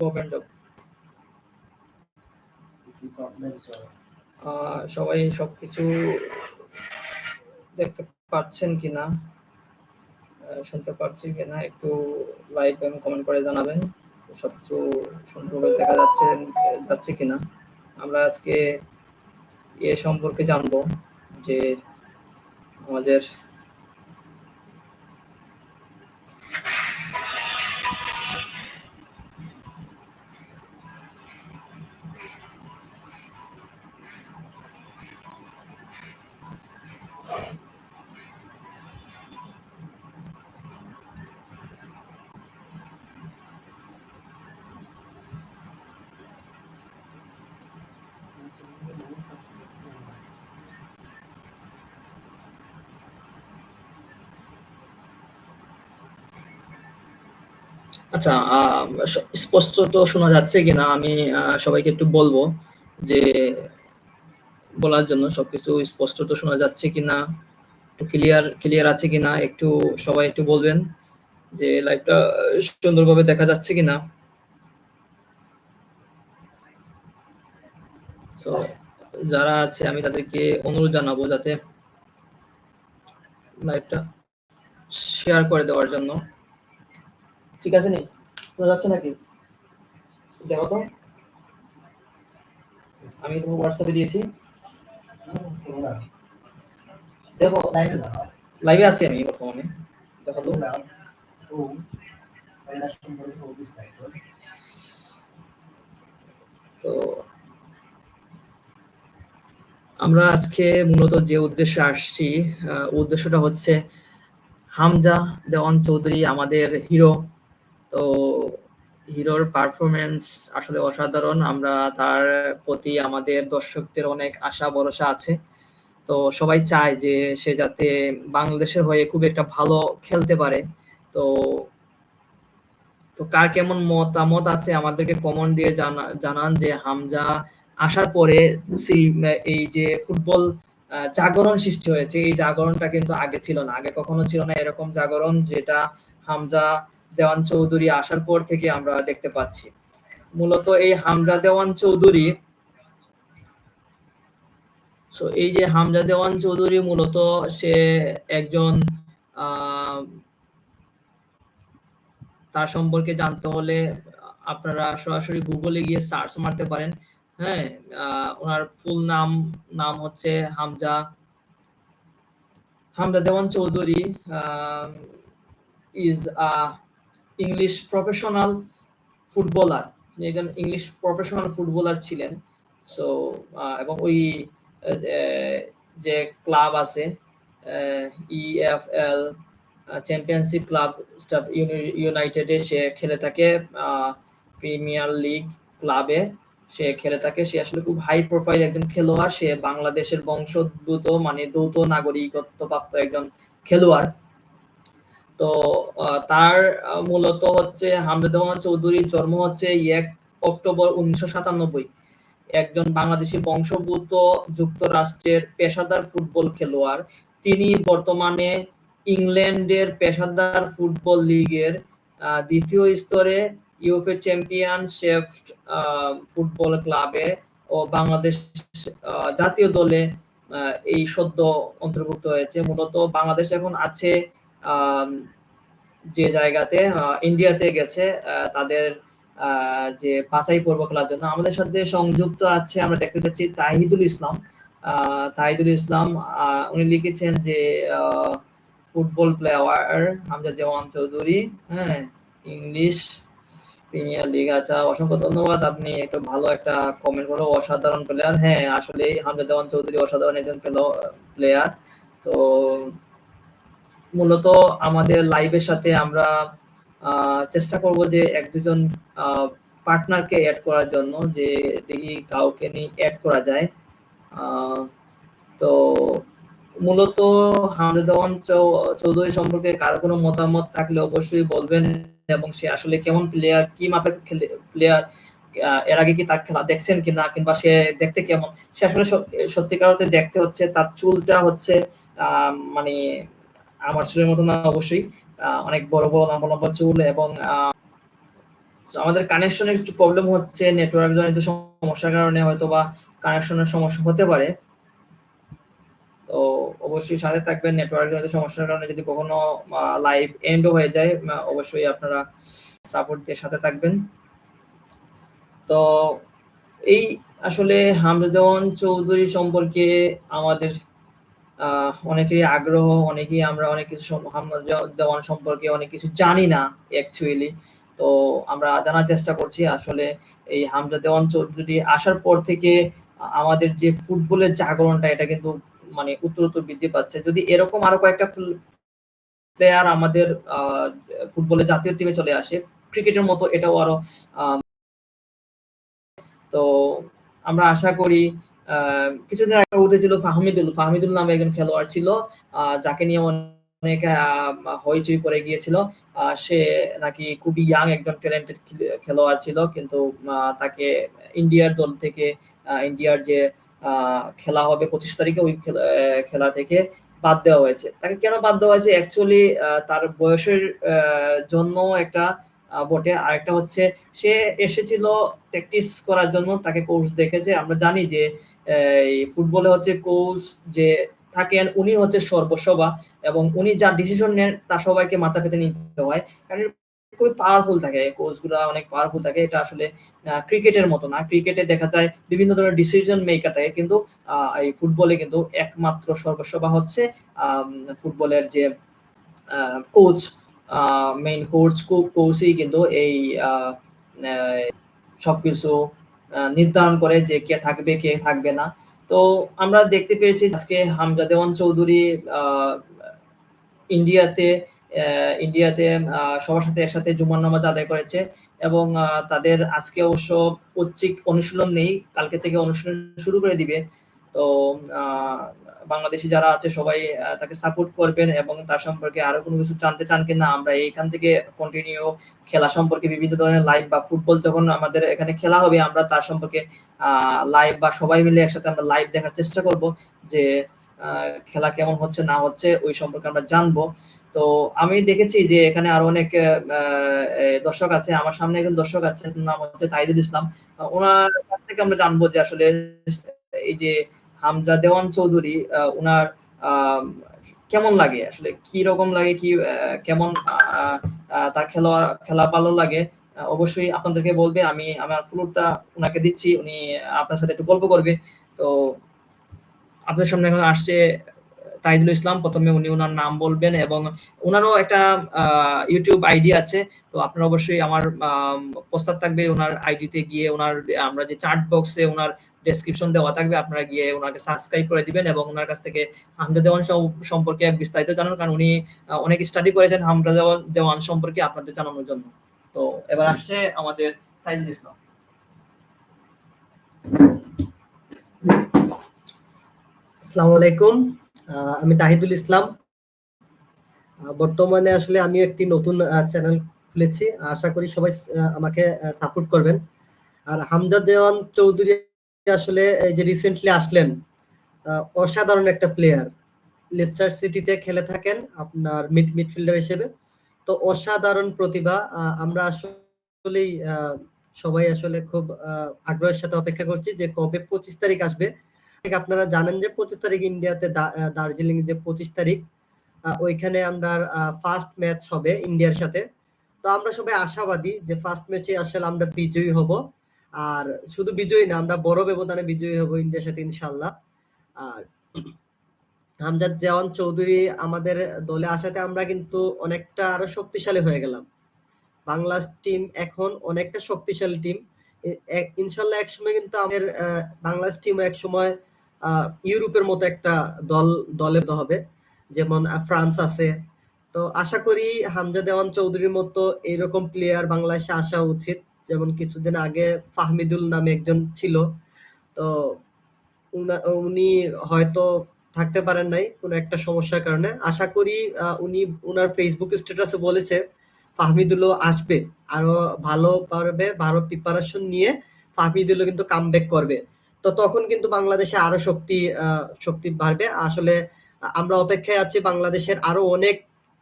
Government job. সবাই সবকিছু দেখতে পাচ্ছেন কিনা শুনতে পাচ্ছি কিনা একটু লাইক এবং কমেন্ট করে জানাবেন সবকিছু সুন্দরভাবে দেখা যাচ্ছে যাচ্ছে কিনা। আমরা আজকে এ সম্পর্কে জানব যে আমাদের আচ্ছা স্পষ্ট তো শোনা যাচ্ছে কিনা, আমি সবাইকে একটু বলব যে বলার জন্য সবকিছু স্পষ্ট তো শোনা যাচ্ছে কিনা, একটু ক্লিয়ার ক্লিয়ার আছে কিনা, একটু সবাই একটু বলবেন যে লাইভটা সুন্দরভাবে দেখা যাচ্ছে কিনা। তো যারা আছে, আমি তাদেরকে অনুরোধ জানাব যাতে লাইভটা শেয়ার করে দেওয়ার জন্য। ঠিক আছে নি? শোনা যাচ্ছে নাকি? দেখো তো। আমি তোমার হোয়াটসঅ্যাপে দিয়েছি। দেখো লাইভে আছি আমি বর্তমানে। দেখো তো। তো। আমরা আজকে মূলত যে উদ্দেশ্যে আসছি উদ্দেশ্যটা হচ্ছে হামজা দেওয়ান চৌধুরী আমাদের হিরো তো হিরোর পারফরমেন্স আসলে অসাধারণ। আমরা তার প্রতি আমাদের দর্শকদের অনেক আশা, ভরসা আছে। তো সবাই চায় যে সে যাতে বাংলাদেশের হয়ে খুব একটা ভালো খেলতে পারে। তো তো কার কেমন মতামত আছে আমাদেরকে কমেন্ট দিয়ে জানা- জানান যে হামজা আসার পরে এই যে ফুটবল জাগরণ সৃষ্টি হয়েছে। এই জাগরণটা কিন্তু আগে ছিল না। আগে কখনো ছিল না এরকম জাগরণ যেটা হামজা দেওয়ান চৌধুরী আসার পর থেকে আমরা দেখতে পাচ্ছি। মূলত এই হামজা দেওয়ান চৌধুরী সো এই যে হামজা দেওয়ান চৌধুরী মূলত সে একজন তার সম্পর্কে জানতে হলে আপনারা সরাসরি গুগলে গিয়ে সার্চ মারতে পারেন। হ্যাঁ ওনার ফুল নাম নাম হচ্ছে Hamza Hamza Dewan Chowdhury is a English professional footballer একজন ইংলিশ প্রফেশনাল ফুটবলার ছিলেন। সো এবং ওই যে ক্লাব আছে ইএফএল চ্যাম্পিয়নশিপ ক্লাব স্টাফ ইউনাইটেডে সে খেলে থাকে প্রিমিয়ার লিগ ক্লাবে সে খেলে থাকে। সে আসলে খুব হাই প্রোফাইল একজন খেলোয়াড়। সে বাংলাদেশের বংশোদ্ভূত মানে দ্বৈত নাগরিকত্ব প্রাপ্ত একজন খেলোয়াড়। তো তার মূলত হচ্ছে হামদুজ্জামান চৌধুরীর জন্ম হচ্ছে এক অক্টোবর উনিশশো সাতানব্বই। একজন বাংলাদেশি বংশোদ্ভূত যুক্তরাষ্ট্রের পেশাদার ফুটবল খেলোয়াড়। তিনি বর্তমানে ইংল্যান্ডের পেশাদার ফুটবল লিগের দ্বিতীয় স্তরে ইউএফএ চ্যাম্পিয়নশিপ ফুটবল ক্লাবে ও বাংলাদেশ জাতীয় দলে এই সদ্য অন্তর্ভুক্ত হয়েছে। মূলত বাংলাদেশ এখন আছে যে জায়গাতে ইন্ডিয়াতে গেছে তাদের যে বাছাই পর্ব খেলার জন্য। আমাদের সাথে সংযুক্ত আছে, আমরা দেখতে পাচ্ছি তাহিদুল ইসলাম। তাহিদুল ইসলাম উনি লিখেছেন যে ফুটবল প্লেয়ার হামজা দেওয়ান চৌধুরী হ্যাঁ ইংলিশ প্রিমিয়ার লিগ আচ্ছা অসংখ্য ধন্যবাদ। আপনি একটু ভালো একটা কমেন্ট করল, অসাধারণ প্লেয়ার হ্যাঁ আসলে হামজা দেওয়ান চৌধুরী অসাধারণ একজন প্লেয়ার তো মূলত আমাদের লাইভের সাথে আমরা চেষ্টা করব যে এক দুজন পার্টনারকে অ্যাড করার জন্য, যে দেখি কাউকে নিয়ে অ্যাড করা যায়। তো মূলত হামদাওয়ান চৌধুরী সম্পর্কে কারও কোনো মতামত থাকলে অবশ্যই বলবেন এবং সে আসলে কেমন প্লেয়ার কি মাপের প্লেয়ার এর আগে কি তার খেলা দেখছেন কিনা, কিংবা সে দেখতে কেমন? সে আসলে সত- সত্যিকার দেখতে হচ্ছে, তার চুলটা হচ্ছে মানে আমার চুলের মতো না অবশ্যই। অনেক বড় বড় লম্বা লম্বা চুল এবং আমাদের কানেকশনের একটু প্রবলেম হচ্ছে নেটওয়ার্ক জনিত সমস্যার কারণে হয়তো বা কানেকশনের সমস্যা হতে পারে। তো অবশ্যই সাথে থাকবেন নেটওয়ার্ক জনিত সমস্যার কারণে যদি কখনো লাইভ এন্ডও হয়ে যায় অবশ্যই আপনারা সাপোর্ট দিয়ে সাথে থাকবেন। তো এই আসলে হামদুদ্দৌন চৌধুরী সম্পর্কে আমাদের অনেকেরই আগ্রহ, অনেকেই আমরা অনেক কিছু দেওয়ান সম্পর্কে অনেক কিছু জানি না অ্যাকচুয়ালি তো আমরা জানার চেষ্টা করছি, আসলে এই হামজা দেওয়ান চৌধুরী আসার পর থেকে আমাদের যে ফুটবলের জাগরণটা, এটা কিন্তু মানে উত্তরোত্তর বৃদ্ধি পাচ্ছে। যদি এরকম আরও কয়েকটা প্লেয়ার আমাদের ফুটবলের জাতীয় টিমে চলে আসে, ক্রিকেটের মতো এটাও আরও তো আমরা আশা করি কিছুদিন আগে উঠেছিল ফাহমিদুল ফাহমিদুল নামে একজন খেলোয়াড় ছিল যাকে নিয়ে অনেক হইচই করে গিয়েছিল। সে নাকি খুবই ইয়াং একজন ট্যালেন্টেড খেলোয়াড় ছিল, কিন্তু তাকে ইন্ডিয়ার দল থেকে ইন্ডিয়ার যে খেলা হবে পঁচিশ তারিখে ওই খেলা থেকে বাদ দেওয়া হয়েছে। তাকে কেন বাদ দেওয়া হয়েছে? অ্যাকচুয়ালি তার বয়সের জন্য একটা বটে। আর একটা হচ্ছে, সে এসেছিল প্র্যাকটিস করার জন্য, তাকে কোচ দেখেছে আমরা জানি যে ফুটবলে হচ্ছে কোচ যে থাকেন, উনি হচ্ছে সর্বসভা এবং উনি যা ডিসিশন নেন, তা সবাইকে মাথা পেতে নিতে হয়। কারণ খুবই পাওয়ারফুল থাকে কোচগুলা অনেক পাওয়ারফুল থাকে। এটা আসলে ক্রিকেটের মতো না। ক্রিকেটে দেখা যায় বিভিন্ন ধরনের ডিসিশন মেকার থাকে, কিন্তু এই ফুটবলে কিন্তু একমাত্র সর্বসভা হচ্ছে ফুটবলের যে কোচ মেইন কোচ কোচই কিন্তু এই আহ, সবকিছু নির্ধারণ করে যে কে থাকবে কে থাকবে না। তো আমরা দেখতে পেয়েছি আজকে হামজা দেওয়ান চৌধুরী ইন্ডিয়াতে ইন্ডিয়াতে সবার সাথে একসাথে জুমার নামাজ আদায় করেছে এবং তাদের আজকে অবশ্য ঐচ্ছিক অনুশীলন নেই কালকে থেকে অনুশীলন শুরু করে দিবে। তো বাংলাদেশি যারা আছে সবাই তাকে সাপোর্ট করবেন এবং তার সম্পর্কে আরও কোনো কিছু জানতে চান কিনা, আমরা এইখান থেকে কন্টিনিউ খেলা সম্পর্কে বিভিন্ন ধরনের লাইভ বা ফুটবল যখন আমাদের এখানে খেলা হবে, আমরা তার সম্পর্কে লাইভ বা সবাই মিলে একসাথে আমরা লাইভ দেখার চেষ্টা করব যে খেলা কেমন হচ্ছে, না হচ্ছে, ওই সম্পর্কে আমরা জানব। তো আমি দেখেছি যে এখানে আরও অনেক দর্শক আছে, আমার সামনে একজন দর্শক আছে নাম হচ্ছে তাইদুল ইসলাম। ওনার কাছ থেকে আমরা জানব যে আসলে এই যে হামজা দেওয়ান চৌধুরী উনার কেমন লাগে? আসলে কি রকম লাগে? কি কেমন তার খেলোয়াড় খেলা ভালো লাগে? অবশ্যই আপনাদেরকে বলবে। আমি আমার ফ্লোরটা ওনাকে দিচ্ছি। উনি আপনার সাথে একটু গল্প করবে। তো আপনাদের সামনে এখন আসছে তাইদুল ইসলাম প্রথমে উনি ওনার নাম বলবেন এবং ওনারও একটা ইউটিউব আইডি আছে। তো আপনারা অবশ্যই আমার প্রস্তাব থাকবে ওনার আইডিতে গিয়ে ওনার আমরা যে চার্ট বক্সে ওনার ডেসক্রিপশন দেওয়া থাকবে আপনারা গিয়ে ওনাকে সাবস্ক্রাইব করে দিবেন এবং ওনার কাছ থেকে হামজা দেওয়ান সম্পর্কে বিস্তারিত জানান কারণ উনি অনেক স্টাডি করেছেন হামজা দেওয়ান দেওয়ান সম্পর্কে আপনাদের জানানোর জন্য। তো এবার আসছে আমাদের তাইদুল ইসলাম। আসসালামু আলাইকুম। আমি তাহিদুল ইসলাম। বর্তমানে আসলে আমি একটি নতুন চ্যানেল খুলেছি। আশা করি সবাই আমাকে সাপোর্ট করবেন। আর হামজা দেওয়ান চৌধুরী আসলে এই যে রিসেন্টলি আসলেন অসাধারণ একটা প্লেয়ার লেস্টার সিটিতে খেলে থাকেন আপনার মিড মিডফিল্ডার হিসেবে। তো অসাধারণ প্রতিভা আমরা আসলেই সবাই আসলে খুব আগ্রহের সাথে অপেক্ষা করছি যে কবে পঁচিশ তারিখ আসবে আপনারা জানেন যে পঁচিশ তারিখ ইন্ডিয়াতে দার্জিলিং যে পঁচিশ তারিখ ওইখানে আমরা ফার্স্ট ম্যাচ হবে ইন্ডিয়ার সাথে। তো আমরা সবাই আশাবাদী যে ফার্স্ট ম্যাচে আসলে আমরা বিজয়ী হব। আর শুধু বিজয়ী না আমরা বড় ব্যবধানে বিজয়ী হব ইন্ডিয়ার সাথে ইনশাল্লাহ আর আমজাদ জওয়ান চৌধুরী আমাদের দলে আসাতে আমরা কিন্তু অনেকটা আরও শক্তিশালী হয়ে গেলাম। বাংলাদেশ টিম এখন অনেকটা শক্তিশালী টিম ইনশাল্লাহ একসময় কিন্তু আমাদের বাংলাদেশ টিম এক সময় আহ, ইউরোপের মতো একটা দল, দলে হবে। যেমন ফ্রান্স আছে। তো আশা করি হামজা দেওয়ান চৌধুরীর মতো এইরকম প্লেয়ার বাংলাদেশে আসা উচিত। যেমন কিছুদিন আগে ফাহমিদুল নামে একজন ছিল। তো উনা- হয়তো থাকতে পারেন নাই কোনো একটা সমস্যার কারণে। আশা করি উনি উনার ফেসবুক স্ট্যাটাসে বলেছে, ফাহমিদুলও আসবে। আরও ভালো পারবে, ভালো প্রিপারেশন নিয়ে ফাহমিদুলও কিন্তু কামব্যাক করবে। তো তখন কিন্তু বাংলাদেশে আরও শক্তি শক্তি বাড়বে। আসলে আমরা অপেক্ষায় আছি, বাংলাদেশের আরও অনেক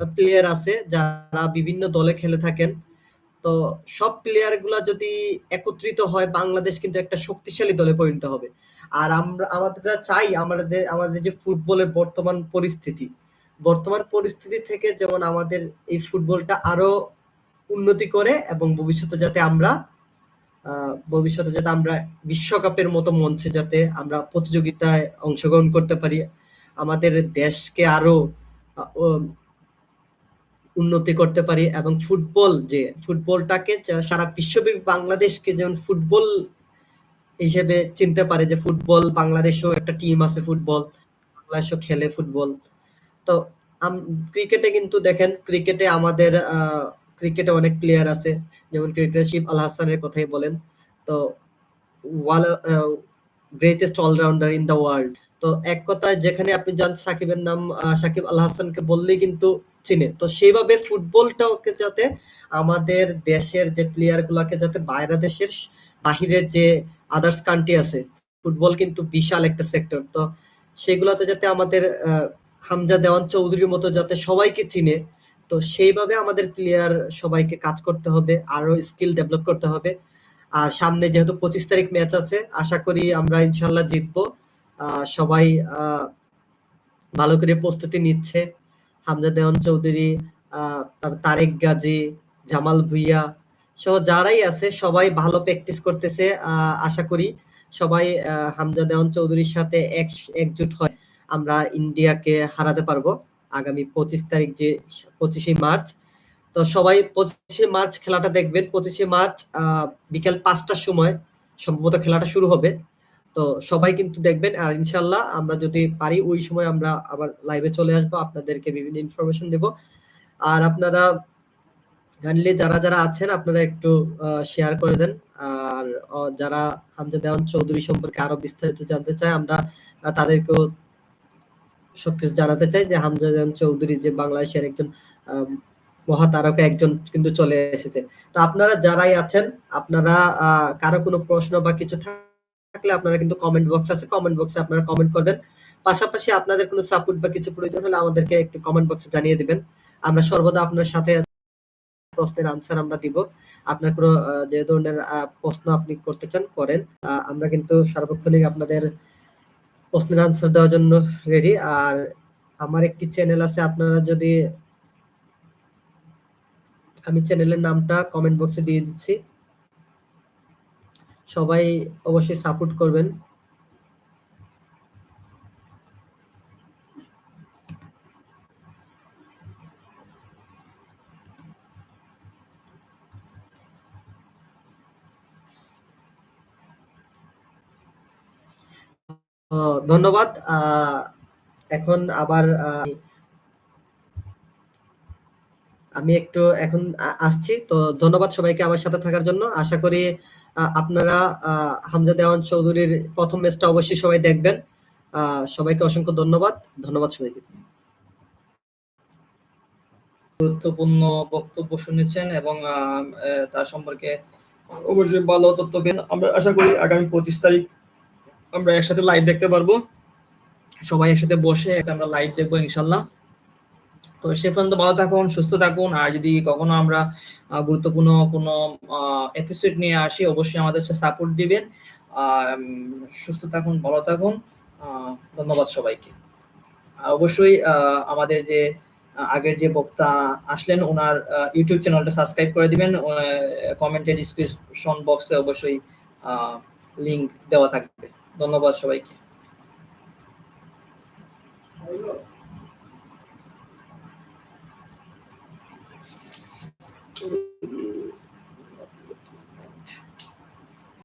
প্লেয়ার আছে যারা বিভিন্ন দলে খেলে থাকেন। তো সব প্লেয়ারগুলা যদি একত্রিত হয়, বাংলাদেশ কিন্তু একটা শক্তিশালী দলে পরিণত হবে। আর আমরা, আমাদের চাই আমাদের আমাদের যে ফুটবলের বর্তমান পরিস্থিতি। বর্তমান পরিস্থিতি থেকে যেমন আমাদের এই ফুটবলটা আরও উন্নতি করে এবং ভবিষ্যতে যাতে আমরা ভবিষ্যতে যাতে আমরা বিশ্বকাপের মতো মঞ্চে যাতে আমরা প্রতিযোগিতায় অংশগ্রহণ করতে পারি, আমাদের দেশকে আরও উন্নতি করতে পারি এবং ফুটবল যে, ফুটবলটাকে সারা বিশ্বব্যাপী বাংলাদেশকে যেমন ফুটবল হিসেবে চিনতে পারে যে ফুটবল, বাংলাদেশেও একটা টিম আছে ফুটবল, বাংলাদেশও খেলে ফুটবল। তো ক্রিকেটে কিন্তু দেখেন ক্রিকেটে আমাদের ক্রিকেটে অনেক প্লেয়ার আছে, যেমন ক্রিকেটে শিব আল হাসানের কথাই বলেন। তো world greatest allrounder in the world তো এক কথায় যেখানে আপনি জান সাকিবের নাম সাকিব আল হাসানকে বললেই কিন্তু চিনে। তো সেইভাবে ফুটবলটাকে যাতে আমাদের দেশের যে প্লেয়ার গুলাকে যাতে বাইরে দেশের বাহিরের যে আদার্স কান্ট্রি আছে, ফুটবল কিন্তু বিশাল একটা সেক্টর তো সেগুলাতে যাতে আমাদের হামজা দেওয়ান চৌধুরীর মতো যাতে সবাইকে চিনে তো সেইভাবে আমাদের প্লেয়ার সবাইকে কাজ করতে হবে আরও স্কিল ডেভেলপ করতে হবে। আর সামনে যেহেতু পঁচিশ তারিখ ম্যাচ আছে, আশা করি আমরা ইনশাল্লাহ জিতবো। সবাই ভালো করে প্রস্তুতি নিচ্ছে। হামজা দেওয়ান চৌধুরী তারেক গাজী, জামাল ভুইয়া সহ যারাই আছে, সবাই ভালো প্র্যাকটিস করতেছে। আশা করি সবাই হামজা দেওয়ান চৌধুরীর সাথে এক একজুট হয়। আমরা ইন্ডিয়াকে হারাতে পারব। আগামী পঁচিশ তারিখ যে পঁচিশে মার্চ। তো সবাই পঁচিশে মার্চ খেলাটা দেখবেন। পঁচিশে মার্চ বিকেল পাঁচটার সময় সম্ভবত খেলাটা শুরু হবে। তো সবাই কিন্তু দেখবেন। আর ইনশাল্লাহ আমরা যদি পারি, ওই সময় আমরা আবার লাইভে চলে আসব। আপনাদেরকে বিভিন্ন ইনফরমেশন দেব। আর আপনারা কাইন্ডলি যারা যারা আছেন, আপনারা একটু শেয়ার করে দেন। আর যারা হামজা দেওয়ান চৌধুরী সম্পর্কে আরও বিস্তারিত জানতে চায়, আমরা তাদেরকেও সবকিছু জানাতে চাই যে হামজা দেওয়ান চৌধুরী যে বাংলাদেশের একজন মহাতারকা একজন কিন্তু চলে এসেছে। তো আপনারা যারাই আছেন, আপনারা কারও কোনো প্রশ্ন বা কিছু থাকলে আপনারা কিন্তু কমেন্ট বক্স আছে কমেন্ট বক্সে আপনারা কমেন্ট করবেন। পাশাপাশি আপনাদের কোনো সাপোর্ট বা কিছু প্রয়োজন হলে আমাদেরকে একটু কমেন্ট বক্সে জানিয়ে দিবেন। আমরা সর্বদা আপনার সাথে প্রশ্নের আনসার আমরা দিব। আপনার কোনো যে ধরনের প্রশ্ন আপনি করতে চান, করেন। আমরা কিন্তু সার্বক্ষণিক আপনাদের প্রশ্নের আনসার দেওয়ার জন্য রেডি আর আমার একটি চ্যানেল আছে, আপনারা যদি আমি চ্যানেলের নামটা কমেন্ট বক্সে দিয়ে দিচ্ছি। সবাই অবশ্যই সাপোর্ট করবেন। ধন্যবাদ। এখন আবার আমি একটু এখন আসছি। তো ধন্যবাদ সবাইকে আমার সাথে থাকার জন্য। আশা করি আপনারা হামজা দেওয়ান চৌধুরীর প্রথম ম্যাচটা অবশ্যই সবাই দেখবেন। সবাইকে অসংখ্য ধন্যবাদ। ধন্যবাদ সবাইকে। গুরুত্বপূর্ণ বক্তব্য শুনেছেন এবং তার সম্পর্কে অবশ্যই ভালো তথ্য আমরা আশা করি আগামী পঁচিশ তারিখ আমরা একসাথে লাইভ দেখতে পারব। সবাই একসাথে বসে আমরা লাইভ দেখব ইনশাল্লাহ তো সে পর্যন্ত ভালো থাকুন, সুস্থ থাকুন। আর যদি কখনো আমরা গুরুত্বপূর্ণ কোনো এপিসোড নিয়ে আসি, অবশ্যই আমাদের সাথে সাপোর্ট দিবেন। সুস্থ থাকুন, ভালো থাকুন। ধন্যবাদ সবাইকে। অবশ্যই আমাদের যে আগের যে বক্তা আসলেন, ওনার ইউটিউব চ্যানেলটা সাবস্ক্রাইব করে দিবেন। কমেন্টে ডিসক্রিপশন বক্সে অবশ্যই লিংক দেওয়া থাকবে। ধন্যবাদ সবাইকে।